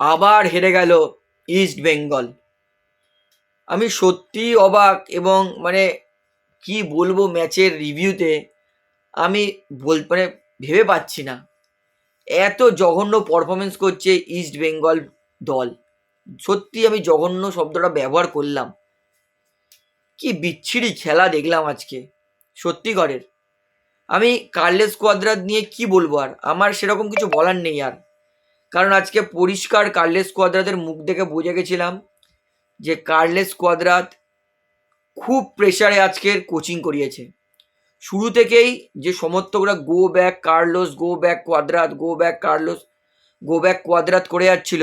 আবার হেরে গেল ইস্ট বেঙ্গল আমি সত্যিই অবাক এবং মানে কি বলব ম্যাচের রিভিউতে আমি বল মানে ভেবে পাচ্ছি না। এত জঘন্য পারফরমেন্স করছে ইস্ট বেঙ্গল দল। সত্যি আমি জঘন্য শব্দটা ব্যবহার করলাম। কি বিচ্ছিরি খেলা দেখলাম আজকে, সত্যি সত্যিকারের আমি কার্লেস কোয়াদ্রাত নিয়ে কি বলব আর? আমার সেরকম কিছু বলার নেই আর। কারণ আজকে পরিষ্কার কার্লেস কোয়াদ্রাতের মুখ দেখে বুঝে গেছিলাম যে কার্লেস কোয়াদ্রাত খুব প্রেসারে আজকের কোচিং করিয়েছে। শুরু থেকেই যে সমর্থকরা go back Carlos go back Cuadrat go back Carlos go back Cuadrat করে যাচ্ছিল,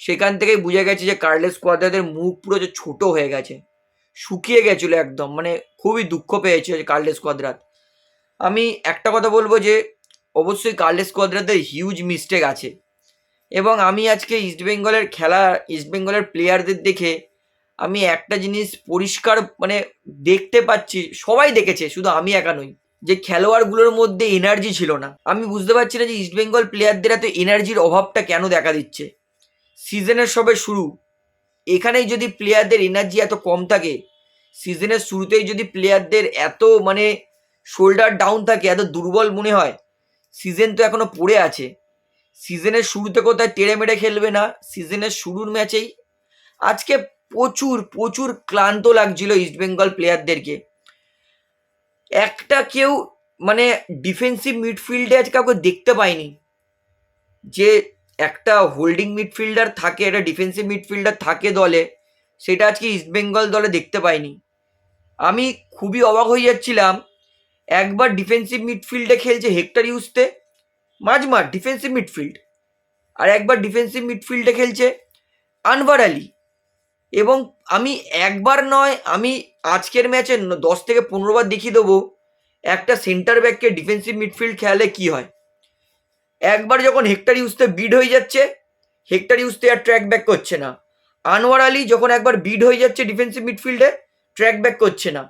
সেখান থেকেই বুঝে গেছে যে কার্লেস কোয়াদ্রাতের মুখ পুরো যে ছোটো হয়ে গেছে, শুকিয়ে গেছিল একদম মানে খুবই দুঃখ পেয়েছে কার্লেস কোয়াদ্রাত আমি একটা কথা বলব যে, অবশ্যই কার্লেস কোয়াদ্রাতের হিউজ মিস্টেক আছে। এবং আমি আজকে ইস্টবেঙ্গলের খেলা ইস্টবেঙ্গলের প্লেয়ারদের দেখে আমি একটা জিনিস পরিষ্কার মানে দেখতে পাচ্ছি, সবাই দেখেছে, শুধু আমি একা নই, যে খেলোয়াড়গুলোর মধ্যে এনার্জি ছিল না। আমি বুঝতে পারছি না যে ইস্টবেঙ্গল প্লেয়ারদের এত এনার্জির অভাবটা কেন দেখা দিচ্ছে। সিজনের সবে শুরু, এখানেই যদি প্লেয়ারদের এনার্জি এত কম থাকে সিজনের শুরুতেই যদি প্লেয়ারদের এত মানে শোল্ডার ডাউন থাকে, এত দুর্বল মনে হয় সিজন তো এখনও পড়ে আছে। সিজনের শুরুতে কোথায় টেড়ে মেরে খেলবে না, সিজনের শুরুর ম্যাচেই। আজকে প্রচুর প্রচুর ক্লান্ত লাগছিল ইস্টবেঙ্গল প্লেয়ারদেরকে একটা কেউ মানে ডিফেন্সিভ মিডফিল্ডে আজ কাউকে দেখতে পাইনি। যে একটা হোল্ডিং মিডফিল্ডার থাকে, একটা ডিফেন্সিভ মিডফিল্ডার থাকে দলে, সেটা আজকে ইস্টবেঙ্গল দলে দেখতে পাইনি। আমি খুবই অবাক হয়ে যাচ্ছিলাম, একবার ডিফেন্সিভ মিডফিল্ডে খেলছে হেক্টর ইউজতে মাঝমাঠ ডিফেন্সিভ মিডফিল্ড আর একবার ডিফেন্সিভ মিডফিল্ডে খেলছে আনভার আলী। এবং আমি একবার নয়, আমি আজকের ম্যাচে দশ থেকে পনেরো বার দেখিয়ে দেবো একটা সেন্টার ব্যাককে ডিফেন্সিভ মিডফিল্ড খেলে কি হয়। একবার যখন হেক্টর ইউজতে বিড হয়ে যাচ্ছে, হেক্টর ইউজতে আর ট্র্যাক ব্যাক করছে না। আনোয়ার আলী যখন একবার বিড হয়ে যাচ্ছে ডিফেন্সিভ মিডফিল্ডে ট্র্যাক ব্যাক করছে না।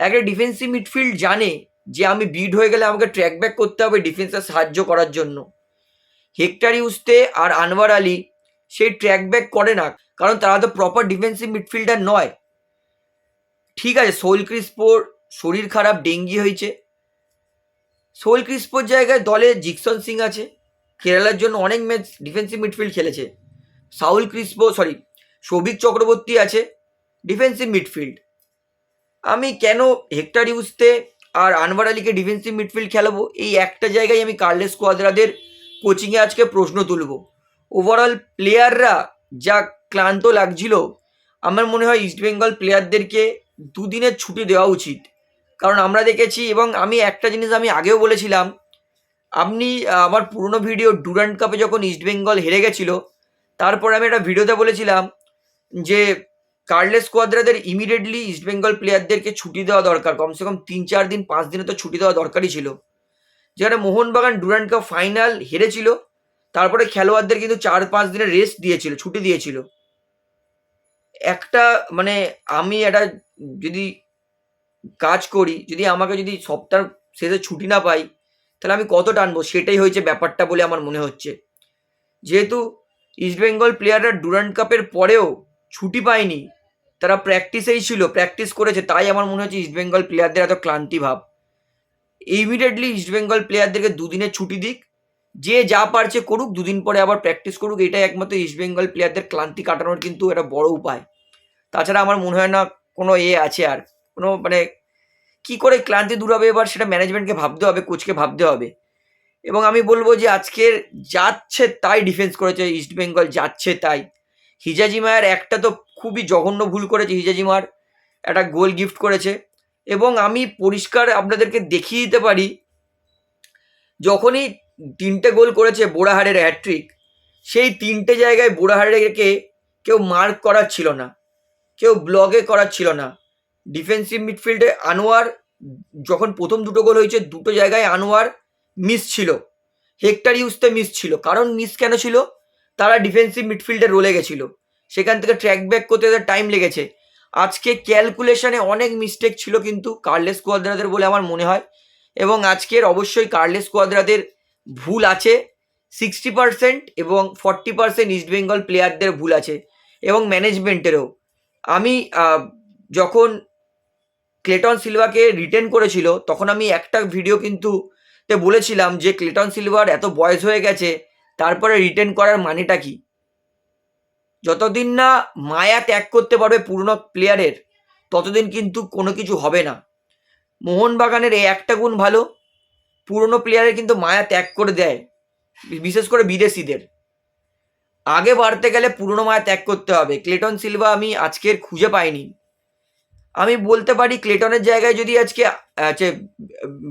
একটা ডিফেন্সিভ মিডফিল্ড জানে যে আমি বিড হয়ে গেলে আমাকে ট্র্যাক ব্যাক করতে হবে ডিফেন্সে সাহায্য করার জন্য। হেক্টর ইউজতে আর আনোয়ার আলী সেই ট্র্যাক ব্যাক করে না, কারণ তারা তো প্রপার ডিফেন্সিভ মিডফিল্ডার নয়। ঠিক আছে সোল ক্রিস্পোর শরীর খারাপ, ডেঙ্গি হয়েছে। সোল ক্রিস্পোর জায়গায় দলে জিকসন সিং আছে, কেরালার জন্য অনেক ম্যাচ ডিফেন্সিভ মিডফিল্ড খেলেছে। Saul Crespo sorry Souvik Chakraborty আছে ডিফেন্সিভ মিডফিল্ড আমি কেন হেক্টর ইউজতে আর আনভার আলীকে ডিফেন্সিভ মিডফিল্ড খেলাবো, এই একটা জায়গায় আমি কার্লেস কোয়াদ্রাদের কোচিংয়ে আজকে প্রশ্ন তুলব। ওভারঅল প্লেয়াররা যা ক্লান্ত লাগছিল, আমার মনে হয় ইস্টবেঙ্গল প্লেয়ারদেরকে দুদিনের ছুটি দেওয়া উচিত। কারণ আমরা দেখেছি এবং আমি একটা জিনিস আমি আগেও বলেছিলাম, আপনি আমার পুরনো ভিডিও ডুরান্ট কাপে যখন ইস্টবেঙ্গল হেরে গেছিল, তারপর আমি একটা ভিডিওতে বলেছিলাম যে কার্লেস কোয়াদ্রাদের ইমিডিয়েটলি ইস্টবেঙ্গল প্লেয়ারদেরকে ছুটি দেওয়া দরকার। কমসে কম তিন চার দিন, পাঁচ দিনে তো ছুটি দেওয়া দরকারই ছিল। যেখানে মোহনবাগান ডুরান্ট কাপ ফাইনাল হেরেছিল, তারপরে খেলোয়াড়দের কিন্তু চার পাঁচ দিনের রেস্ট দিয়েছিল, ছুটি দিয়েছিল। একটা মানে আমি একটা যদি কাজ করি, যদি আমাকে যদি সপ্তাহ শেষে ছুটি না পাই, তাহলে আমি কত টানবো? সেটাই হয়েছে ব্যাপারটা বলে আমার মনে হচ্ছে। যেহেতু ইস্টবেঙ্গল প্লেয়াররা ডুরান্ট কাপের পরেও ছুটি পায়নি তারা প্র্যাকটিসেই ছিল প্র্যাকটিস করেছে, তাই আমার মনে হচ্ছে ইস্টবেঙ্গল প্লেয়ারদের এত ক্লান্তি ভাব। ইমিডিয়েটলি ইস্টবেঙ্গল প্লেয়ারদেরকে দুদিনের ছুটি দিক, যে যা পারছে করুক, দুদিন পরে আবার প্র্যাকটিস করুক, এটাই একমাত্র ইস্টবেঙ্গল প্লেয়ারদের ক্লান্তি কাটানোর কিন্তু একটা বড় উপায়। তাছাড়া আমার মনে হয় না কোনো এ আছে আর, কোনো মানে কি করে ক্লান্তি দূর হবে এবার সেটা ম্যানেজমেন্টকে ভাবতে হবে কোচকে ভাবতে হবে। এবং আমি বলব যে আজকের যাচ্ছে তাই ডিফেন্স করেছে ইস্টবেঙ্গল যাচ্ছে তাই। হিজাজিমার একটা তো খুবই জঘন্য ভুল করেছে হিজাজিমার একটা গোল গিফট করেছে। এবং আমি পরিষ্কার আপনাদেরকে দেখিয়ে দিতে পারি, যখনই তিনটে গোল করেছে বোড়াহারের হ্যাট্রিক সেই তিনটে জায়গায় বোড়াহারেরকে কেউ মার্ক করার ছিল না। কেউ ব্লগে করার ছিল না। ডিফেন্সিভ মিডফিল্ডে আনোয়ার, যখন প্রথম দুটো গোল হয়েছে, দুটো জায়গায় আনোয়ার মিস ছিল। হেক্টর ইউজতে মিস ছিল। কারণ মিস কেন ছিল? তারা ডিফেন্সিভ মিডফিল্ডে রোলে গেছিল। সেখান থেকে ট্র্যাক ব্যাক করতে তাদের টাইম লেগেছে। আজকে ক্যালকুলেশনে অনেক মিস্টেক ছিল কিন্তু কার্লেস কোয়াদ্রাদের বলে আমার মনে হয়। এবং আজকের অবশ্যই কার্লেস কোয়াদ্রাদের ভুল আছে। সিক্সটি পার্সেন্ট এবং ফর্টি পার্সেন্ট ইস্টবেঙ্গল প্লেয়ারদের ভুল আছে এবং ম্যানেজমেন্টেরও আমি যখন ক্লেটন সিলভাকে রিটেন করেছিল, তখন আমি একটা ভিডিও কিন্তু তে বলেছিলাম যে ক্লেটন সিলভার এত বয়স হয়ে গেছে, তারপরে রিটেন করার মানেটা কি? যতদিন না মায়া ত্যাগ করতে পারবে পুরনো প্লেয়ারের ততদিন কিন্তু কোনো কিছু হবে না। মোহনবাগানের এই একটা গুণ ভালো, পুরনো প্লেয়ারের কিন্তু মায়া ত্যাগ করে দেয়, বিশেষ করে বিদেশিদের। আগে বাড়তে গেলে পুরনো মায়া ত্যাগ করতে হবে। ক্লেটন সিলভা আমি আজকের খুঁজে পাইনি। আমি বলতে পারি ক্লেটনের জায়গায় যদি আজকে আছে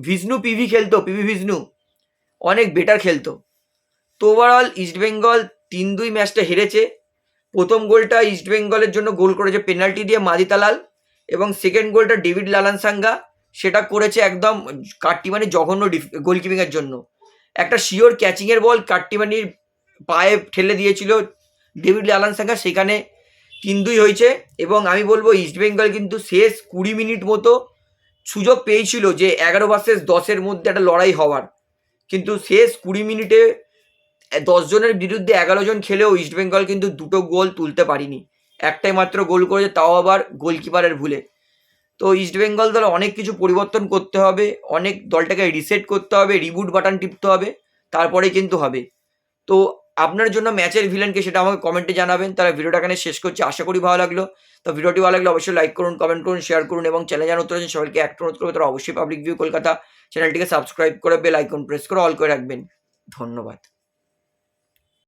ভিষ্ণু পিভি খেলতো, পিভি ভিষ্ণু অনেক বেটার খেলতো। তো ওভারঅল ইস্টবেঙ্গল তিন দুই ম্যাচটা হেরেছে। প্রথম গোলটা ইস্টবেঙ্গলের জন্য গোল করেছে পেনাল্টি দিয়ে মাদিতালাল এবং সেকেন্ড গোলটা ডেভিড লালানসাঙ্গা। সেটা করেছে একদম কাট্টিমানি জঘন্য গোলকিপিংয়ের জন্য। একটা শিওর ক্যাচিংয়ের বল কাট্টিমানির পায়ে ঠেলে দিয়েছিল ডেভিড লালানসাঙ্গা, সেখানে তিন দুই হয়েছে এবং আমি বলব ইস্টবেঙ্গল কিন্তু শেষ কুড়ি মিনিট মতো সুযোগ পেয়েছিল যে এগারো ভার্সেস দশের মধ্যে একটা লড়াই হওয়ার। কিন্তু শেষ কুড়ি মিনিটে দশ জনের বিরুদ্ধে এগারো জন খেলেও ইস্টবেঙ্গল কিন্তু দুটো গোল তুলতে পারিনি। একটাই মাত্র গোল করেছে, তাও আবার গোলকিপারের ভুলে। তো ইস্টবেঙ্গল দল অনেক কিছু পরিবর্তন করতে হবে, অনেক দলটাকে রিসেট করতে হবে রিবুট বাটন টিপতে হবে তারপরেই কিন্তু হবে। তো আপনার জন্য ম্যাচের ভিলেনকে সেটা আমাকে কমেন্টে জানাবেন তারা ভিডিওটা এখানে শেষ করছি, আশা করি ভালো লাগল। তো ভিডিওটি ভালো লাগলে অবশ্যই লাইক করুন কমেন্ট করুন শেয়ার করুন, এবং চ্যানেল জানার উত্তর সবাইকে একটা অনুরোধ করবে, তারা অবশ্যই পাবলিক ভিউ কলকাতা চ্যানেলটিকে সাবস্ক্রাইব করে বেল আইকন প্রেস করে অল করে রাখবেন। ধন্যবাদ।